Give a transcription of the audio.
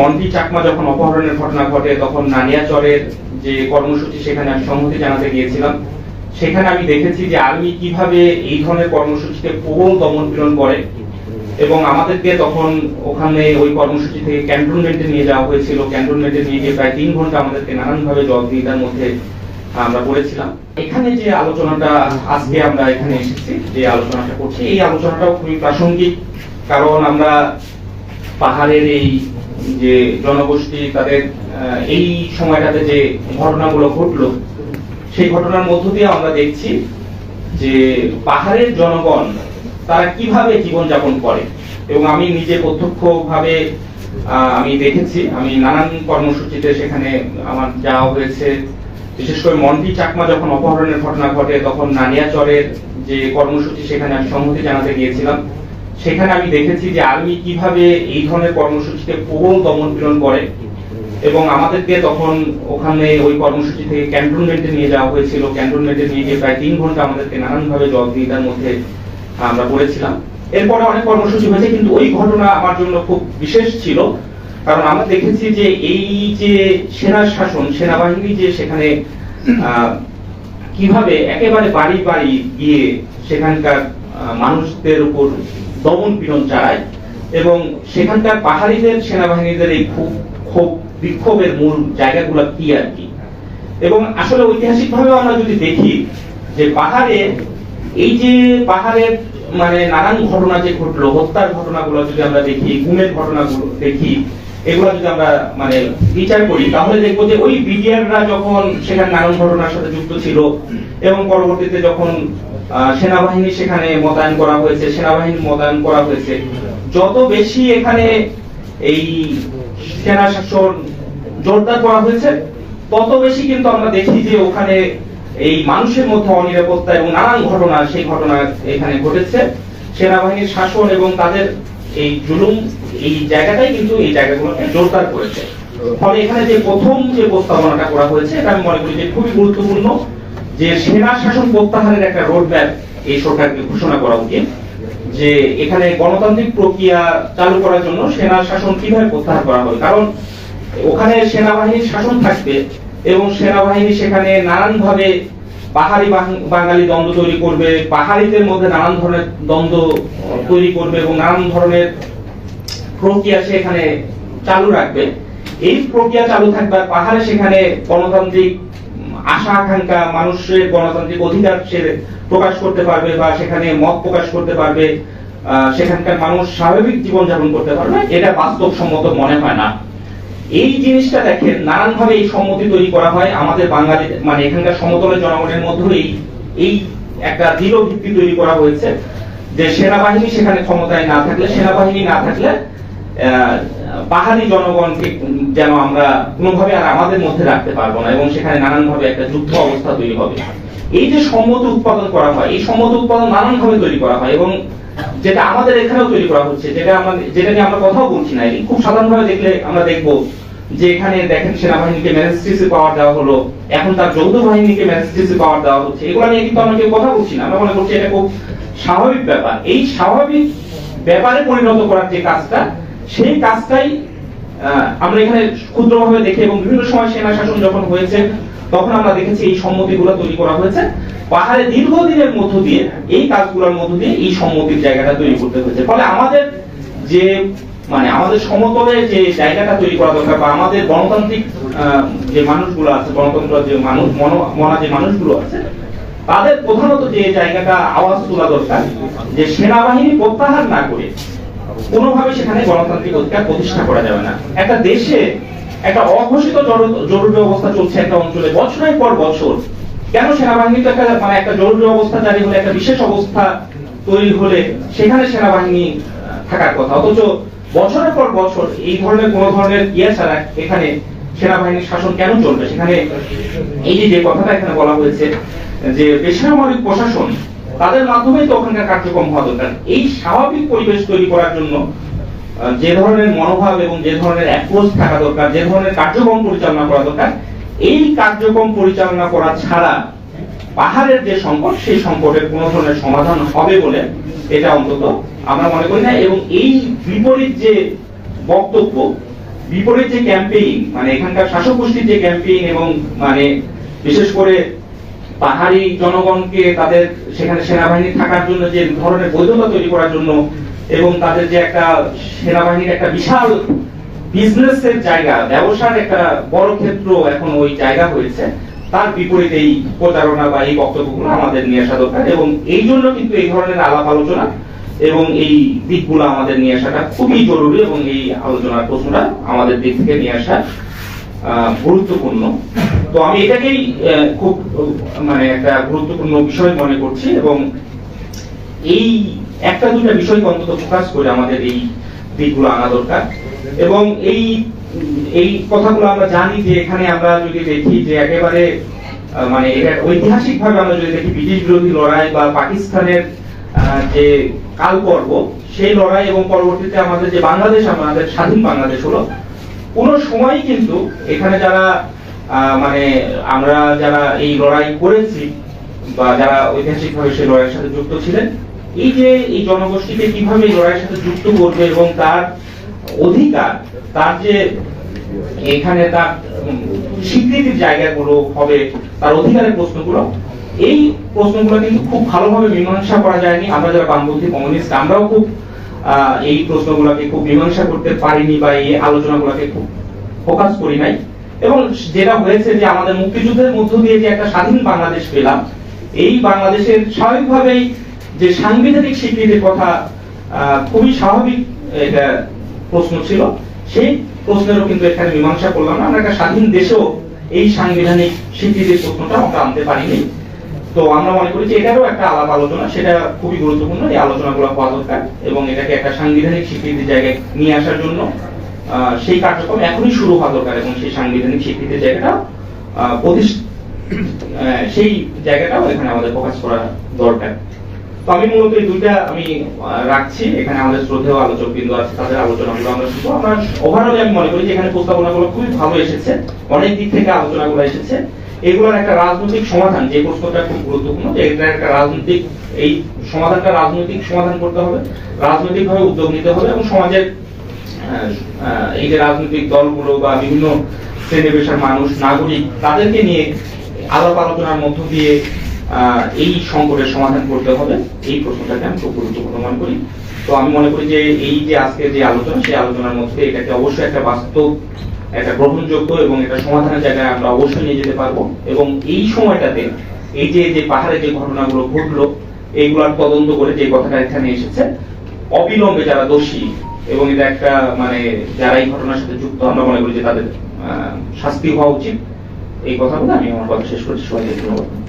মন্টি চাকমা যখন অপহরণের ঘটনা ঘটে, তখন নানিয়াচরের যে কর্মসূচি, সেখানে আমি সংহতি জানাতে গিয়েছিলাম। সেখানে আমি দেখেছি যে আর্মি কীভাবে এই ধরনের কর্মসূচিকে প্রবল দমন পীড়ন করে এবং আমাদেরকে তখন ওখানে ওই কর্মসূচি থেকে ক্যান্টনমেন্টে নিয়ে যাওয়া হয়েছিল। ক্যান্টনমেন্টে নিয়ে গিয়ে প্রায় তিন ঘণ্টা আমাদেরকে নানানভাবে জবাবদিহিতার মধ্যে আমরা পড়েছিলাম। এখানে যে আলোচনাটা, আজকে আমরা এখানে এসেছি, যে আলোচনাটা করছি, এই আলোচনাটাও খুবই প্রাসঙ্গিক, কারণ আমরা পাহাড়ের এই যে জনগোষ্ঠী তাদের এই সময়টাতে যে ঘটনাগুলো ঘটলো, সেই ঘটনার মধ্য দিয়ে আমরা দেখছি যে পাহাড়ের জনগণ তারা কীভাবে জীবনযাপন করে। এবং আমি নিজে প্রত্যক্ষভাবে আমি দেখেছি, আমি নানান কর্মসূচিতে সেখানে আমার যাওয়া হয়েছে। বিশেষ করে মন্টি চাকমা যখন অপহরণের ঘটনা ঘটে, তখন নানিয়াচরের যে কর্মসূচি, সেখানে আমি সংহতি জানাতে গিয়েছিলাম। সেখানে আমি দেখেছি যে আর্মি কীভাবে এই ধরনের কর্মসূচিকে প্রবল দমন পীড়ন করে এবং আমাদেরকে তখন ওখানে ওই কর্মসূচি থেকে ক্যান্টনমেন্টে নিয়ে যাওয়া হয়েছিল। ক্যান্টনমেন্টে নিয়ে গিয়ে প্রায় তিন ঘণ্টা আমাদেরকে নানানভাবে জবাবদিহিতার মধ্যে আমরা পড়েছিলাম। এরপরে অনেক কর্মসূচি হয়েছে, কিন্তু ওই ঘটনা আমার জন্য খুব বিশেষ ছিল। কারণ আমরা দেখেছি যে এই যে সেনা শাসন, সেনাবাহিনী যে সেখানে কীভাবে একেবারে বাড়ি বাড়ি গিয়ে সেখানকার মানুষদের উপর দমন পীড়ন চালায়। এবং সেখানকার পাহাড়িদের, সেনাবাহিনীদের এই ক্ষোভ বিক্ষোভের মূল জায়গাগুলো কি আর কি? এবং আসলে ঐতিহাসিকভাবে আমরা যদি দেখি যে পাহাড়ে, এই যে পাহাড়ের মানে নানান ঘটনা যে ঘটলো, হত্যার ঘটনাগুলো যদি আমরা দেখি, গুমের ঘটনাগুলো দেখি, এগুলো যদি আমরা মানে বিচার করি, তাহলে দেখব যে ওই বিডিআররা যখন সেখানে নানান ঘটনার সাথে যুক্ত ছিল, এবং পরবর্তীতে যখন সেনাবাহিনী সেখানে মোতায়েন করা হয়েছে, সেনাবাহিনী মোতায়েন করা হয়েছে। যত বেশি এখানে এই সেনা শাসন জোরদার করা হয়েছে, তত বেশি কিন্তু আমরা দেখি যে ওখানে এই মানুষের মধ্যে অনিরাপত্তা এবং নানান ঘটনা, সেই ঘটনা এখানে ঘটেছে। সেনাবাহিনীর শাসন এবং তাদের এই জুলুম, এই জায়গাটাই কিন্তু এই জায়গাগুলোকে জোরদার করেছে। ফলে এখানে যে প্রথম যে প্রস্তাবনাটা করা হয়েছে, এটা আমি মনে করি যে খুবই গুরুত্বপূর্ণ। যে সেনা শাসন প্রত্যাহারের একটা রোড ম্যাপ এই সরকারকে ঘোষণা করা উচিত, যে এখানে গণতান্ত্রিক প্রক্রিয়া চালু করার জন্য সেনা শাসন কীভাবে প্রত্যাহার করা হবে। কারণ ওখানে সেনাবাহিনীর শাসন থাকবে এবং সেনাবাহিনী সেখানে নানান ভাবে পাহাড়ি বাঙালি দ্বন্দ্ব তৈরি করবে, পাহাড়িদের মধ্যে নানান ধরনের দ্বন্দ্ব তৈরি করবে এবং নানান ধরনের প্রক্রিয়া সেখানে চালু রাখবে। এই প্রক্রিয়া চালু থাকবে পাহাড়ে সেখানে গণতান্ত্রিক আশা আকাঙ্ক্ষা মানুষের গণতান্ত্রিক অধিকার সে প্রকাশ করতে পারবে বা সেখানে মত প্রকাশ করতে পারবে সেখানকার মানুষ স্বাভাবিক জীবনযাপন করতে পারবে। এটা বাস্তবসম্মত মনে হয় না। এই জিনিসটা দেখেন নানান ভাবে এই সম্মতি তৈরি করা হয় আমাদের বাঙালি মানে এখানকার সমতলের জনগণের মধ্যে এই একটা দৃঢ় ভিত্তি তৈরি করা হয়েছে যে সেনাবাহিনী সেখানে ক্ষমতায় না থাকলে, সেনাবাহিনী না থাকলে পাহাড়ি জনগণকে যেন আমরা কোনোভাবে আর আমাদের মধ্যে রাখতে পারব না এবং সেখানে নানান ভাবে একটা যুদ্ধ অবস্থা তৈরি হবে। এই যে সম্মতি উৎপাদন করা হয়, এই সম্মতি উৎপাদন নানান ভাবে তৈরি করা হয় এবং যেটা আমাদের এখানেও তৈরি করা হচ্ছে, যেটা আমাদের যেটা নিয়ে আমরা কথাও বলছি না খুব সাধারণভাবে দেখলে আমরা দেখব যে এখানে দেখেন সেনাবাহিনীকে ম্যাজিস্ট্রেসি পাওয়ার দেওয়া হলো, এখন তার যৌথ বাহিনীকে ম্যাজিস্ট্রেসি পাওয়ার দেওয়া হচ্ছে। এগুলো নিয়ে কিন্তু আমরা কেউ কথা বলছি না, আমরা মনে করছি এটা খুব স্বাভাবিক ব্যাপার। এই স্বাভাবিক ব্যাপারে পরিণত করার যে কাজটা সেই কাজটাই আমরা এখানে ক্ষুদ্রভাবে দেখি এবং বিভিন্ন সময় সেনা শাসন যখন হয়েছে, তখন আমরা দেখেছি এই সম্মতিগুলো তৈরি করা হয়েছে। পাহাড়ে দীর্ঘদিনের মধ্য দিয়ে এই কাজগুলোর মধ্য দিয়ে এই সম্মতির জায়গাটা তৈরি করতে হয়েছে। ফলে আমাদের যে মানে আমাদের সমতলে যে জায়গাটা তৈরি করা দরকার বা আমাদের গণতান্ত্রিক যে মানুষগুলো আছে, গণতন্ত্র যে মানুষ, মন- মনা যে মানুষগুলো আছে, তাদের প্রধানত যে জায়গাটা আওয়াজ তোলা দরকার, যে সেনাবাহিনী প্রত্যাহার না করে কোনোভাবে সেখানে গণতান্ত্রিক অধিকার প্রতিষ্ঠা করা যাবে না। একটা দেশে একটা অঘোষিত জরুরি অবস্থা চলছে একটা অঞ্চলে বছরের পর বছর। কেন সেনাবাহিনী তো একটা মানে একটা জরুরি অবস্থা জারি হলে, একটা বিশেষ অবস্থা তৈরি হলে সেখানে সেনাবাহিনী থাকার কথা? অথচ বছরের পর বছর এই ধরনের কোন ধরনের ইয়ে ছাড়া এখানে সেনাবাহিনীর শাসন কেন চলবে? সেখানে এই যে যে কথাটা এখানে বলা হয়েছে যে, বেসামরিক প্রশাসন তাদের মাধ্যমে তো ওখানকার কার্যক্রম হওয়া দরকার। এই স্বাভাবিক পরিবেশ তৈরি করার জন্য যে ধরনের মনোভাব এবং যে ধরনের অ্যাপ্রোচ থাকা দরকার, যে ধরনের কার্যক্রম পরিচালনা করা দরকার, এই কার্যক্রম পরিচালনা করা ছাড়া পাহাড়ের যে সংকট, সেই সংকটের কোনো ধরনের সমাধান হবে বলে এটা অন্তত আমরা মনে করি না। এবং এই বিপরীত যে বক্তব্য, বিপরীত যে ক্যাম্পেইন মানে এখানকার শাসক গোষ্ঠীর যে ক্যাম্পেইন এবং মানে বিশেষ করে পাহাড়ি জনগণকে তাদের সেখানে সেনাবাহিনী থাকার জন্য যে ধরনের বৈধতা তৈরি করার জন্য এবং তাদের যে একটা সেনাবাহিনীর একটা বিশাল বিজনেসের জায়গা, ব্যবসার একটা বড় ক্ষেত্র এখন ওই জায়গা হয়েছে, তার বিপরীতে এই প্রচারণা বা এই বক্তব্যগুলো আমাদের নিয়ে আসা দরকার এবং এই জন্য কিন্তু এই ধরনের আলাপ আলোচনা এবং এই দিকগুলো আমাদের নিয়ে আসাটা খুবই জরুরি এবং এই আলোচনার প্রশ্নটা আমাদের দিক থেকে নিয়ে আসা গুরুত্বপূর্ণ। তো আমি এটাকেই খুব মানে একটা গুরুত্বপূর্ণ বিষয় মনে করছি এবং এই একটা দুটা বিষয়কে অন্তত ফোকাস করে আমাদের এই দিকগুলো আনা দরকার। এবং এই এই কথাগুলো আমরা জানি যে এখানে আমরা যদি দেখি যে একেবারে মানে এটা ঐতিহাসিক ভাবে আমরা যদি দেখি ব্রিটিশ বিরোধী লড়াই বা পাকিস্তানের যে কাল পর্ব সেই লড়াই এবং পরবর্তীতে আমাদের যে বাংলাদেশ, আমাদের স্বাধীন বাংলাদেশ হলো কোন সময় কিন্তু এখানে যারা মানে আমরা যারা এই লড়াই করেছি বা যারা ঐতিহাসিকভাবে সেই লড়াইয়ের সাথে যুক্ত ছিলেন, এই যে এই জনগোষ্ঠীকে কীভাবে লড়াইয়ের সাথে যুক্ত করবে এবং তার অধিকার, তার যে এখানে তার স্বীকৃতির জায়গাগুলো হবে, তার অধিকারের প্রশ্নগুলো, এই প্রশ্নগুলো কিন্তু খুব ভালোভাবে মীমাংসা করা যায়নি। আমরা যারা বামপন্থী কমিউনিস্ট, আমরাও খুব এই প্রশ্নগুলোকে খুব মীমাংসা করতে পারিনি বা এই আলোচনাগুলোকে খুব ফোকাস করি নাই। এবং যেটা হয়েছে যে আমাদের মুক্তিযুদ্ধের মধ্য দিয়ে যে একটা স্বাধীন বাংলাদেশ পেলাম, এই বাংলাদেশের স্বাভাবিকভাবেই যে সাংবিধানিক স্বীকৃতির কথা খুবই স্বাভাবিক এটা প্রশ্ন ছিল। সেই প্রশ্নেরও কিন্তু এখানে মীমাংসা করলাম না। আমরা একটা স্বাধীন দেশেও এই সাংবিধানিক স্বীকৃতির প্রশ্নটা আমরা আনতে পারিনি। তো আমরা মনে করি যে এটারও একটা আলাপ আলোচনা, সেটা খুবই গুরুত্বপূর্ণ, এই আলোচনাগুলো হওয়া দরকার এবং এটাকে একটা সাংবিধানিক স্বীকৃতির জায়গায় নিয়ে আসার জন্য সেই কার্যক্রম এখনই শুরু হওয়া দরকার এবং সেই সাংবিধানিক স্বীকৃতির জায়গাটা সেই জায়গাটাও এখানে আমাদের প্রকাশ করা দরকার। তো আমি মূলত এই দুইটা আমি রাখছি, এখানে আমাদের শ্রদ্ধেয় আলোচক বিন্দু আছে, তাদের আলোচনাগুলো আমরা শুনব। আমরা ওভারঅল আমি মনে করি যে এখানে প্রস্তাবনাগুলো খুবই ভালো এসেছে, অনেক দিক থেকে আলোচনা আলোচনাগুলো এসেছে। এগুলোর একটা রাজনৈতিক সমাধান, যে প্রশ্নটা খুব গুরুত্বপূর্ণ, যে এটা একটা রাজনৈতিক, এই সমাধানটা রাজনৈতিক সমাধান করতে হবে রাজনৈতিক ভাবে উদ্যোগ নিতে হবে এবং সমাজের এই যে রাজনৈতিক দলগুলো বা বিভিন্ন শ্রেণি পেশার মানুষ, নাগরিক, তাদেরকে নিয়ে আলাপ আলোচনার মধ্য দিয়ে এই সংকটের সমাধান করতে হবে। এই প্রশ্নটাকে আমি খুব গুরুত্বপূর্ণ মনে করি। তো আমি মনে করি যে এই যে আজকে যে আলোচনা, সেই আলোচনার মধ্যে এটাকে অবশ্যই একটা বাস্তব একটা গ্রহণযোগ্য এবং এটা সমাধানের জায়গায় আমরা অবশ্যই নিয়ে যেতে পারব। এবং এই সময়টাতে এই যে যে পাহাড়ে যে ঘটনাগুলো ঘটলো, এইগুলার তদন্ত করে যে কথাটা এখানে এসেছে, অবিলম্বে যারা দোষী এবং এটা একটা মানে যারা এই ঘটনার সাথে যুক্ত, আমরা মনে করি যে তাদের শাস্তি হওয়া উচিত। এই কথা বলে আমি আমার কথা শেষ করছি। সবাইকে ধন্যবাদ।